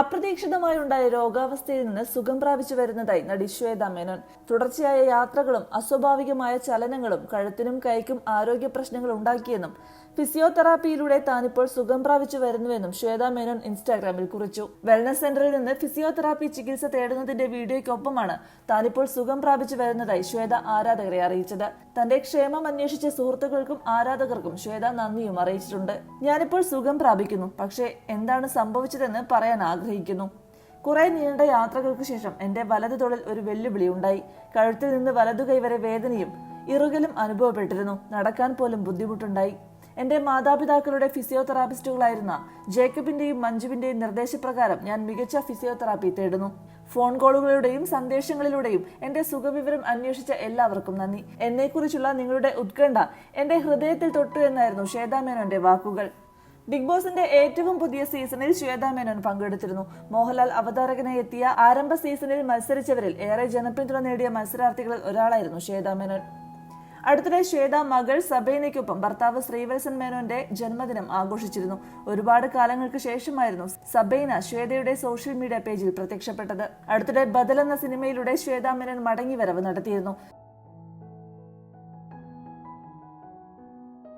അപ്രതീക്ഷിതമായുണ്ടായ രോഗാവസ്ഥയിൽ നിന്ന് സുഖം പ്രാപിച്ചു വരുന്നതായി നടി ശ്വേത മേനോൻ. തുടർച്ചയായ യാത്രകളും അസ്വാഭാവികമായ ചലനങ്ങളും കഴുത്തിനും കൈക്കും ആരോഗ്യ പ്രശ്നങ്ങൾ ഉണ്ടാക്കിയെന്നും ഫിസിയോതെറാപ്പിയിലൂടെ താനിപ്പോൾ സുഖം പ്രാപിച്ചു വരുന്നുവെന്നും ശ്വേത മേനോൻ ഇൻസ്റ്റാഗ്രാമിൽ കുറിച്ചു. വെൽനസ് സെന്ററിൽ നിന്ന് ഫിസിയോതെറാപ്പി ചികിത്സ തേടുന്നതിന്റെ വീഡിയോയ്ക്കൊപ്പമാണ് താനിപ്പോൾ സുഖം പ്രാപിച്ചു വരുന്നതായി ശ്വേത ആരാധകരെ അറിയിച്ചത്. തന്റെ ക്ഷേമം അന്വേഷിച്ച സുഹൃത്തുക്കൾക്കും ആരാധകർക്കും ശ്വേത നന്ദിയും അറിയിച്ചിട്ടുണ്ട്. ഞാനിപ്പോൾ സുഖം പ്രാപിക്കുന്നു. പക്ഷേ എന്താണ് സംഭവിച്ചതെന്ന് പറയാൻ ആഗ്രഹിക്കുന്നു. കുറെ നീണ്ട യാത്രകൾക്ക് ശേഷം എന്റെ വലതു തൊഴിൽ ഒരു വെല്ലുവിളി ഉണ്ടായി. കഴുത്തിൽ നിന്ന് വലതു കൈ വരെ വേദനയും ഇറുകലും അനുഭവപ്പെട്ടിരുന്നു. നടക്കാൻ പോലും ബുദ്ധിമുട്ടുണ്ടായി. എന്റെ മാതാപിതാക്കളുടെ ഫിസിയോതെറാപ്പിസ്റ്റുകളായിരുന്ന ജേക്കബിന്റെയും മഞ്ജുവിന്റെയും നിർദ്ദേശപ്രകാരം ഞാൻ മികച്ച ഫിസിയോതെറാപ്പി തേടുന്നു. ഫോൺ കോളുകളിലൂടെയും സന്ദേശങ്ങളിലൂടെയും എന്റെ സുഖവിവരം അന്വേഷിച്ച എല്ലാവർക്കും നന്ദി. എന്നെക്കുറിച്ചുള്ള നിങ്ങളുടെ ഉത്കണ്ഠ എന്റെ ഹൃദയത്തിൽ തൊട്ടു എന്നായിരുന്നു ശ്വേതാമേനോന്റെ വാക്കുകൾ. ബിഗ് ബോസിന്റെ ഏറ്റവും പുതിയ സീസണിൽ ശ്വേതാ മേനോൻ പങ്കെടുത്തിരുന്നു. മോഹൻലാൽ അവതാരകനായി എത്തിയ ആരംഭ സീസണിൽ മത്സരിച്ചവരിൽ ഏറെ ജനപിന്തുണ നേടിയ മത്സരാർത്ഥികളിൽ ഒരാളായിരുന്നു ശ്വേതാ മേനോൻ. അടുത്തിടെ ശ്വേത മകൾ സബൈനയ്ക്കൊപ്പം ഭർത്താവ് ശ്രീവത്സൻ മേനോന്റെ ജന്മദിനം ആഘോഷിച്ചിരുന്നു. ഒരുപാട് കാലങ്ങൾക്ക് ശേഷമായിരുന്നു സബൈന ശ്വേതയുടെ സോഷ്യൽ മീഡിയ പേജിൽ പ്രത്യക്ഷപ്പെട്ടത്. അടുത്തിടെ ബദൽ എന്ന സിനിമയിലൂടെ ശ്വേതാ മേനോൻ മടങ്ങിവരവ് നടത്തിയിരുന്നു.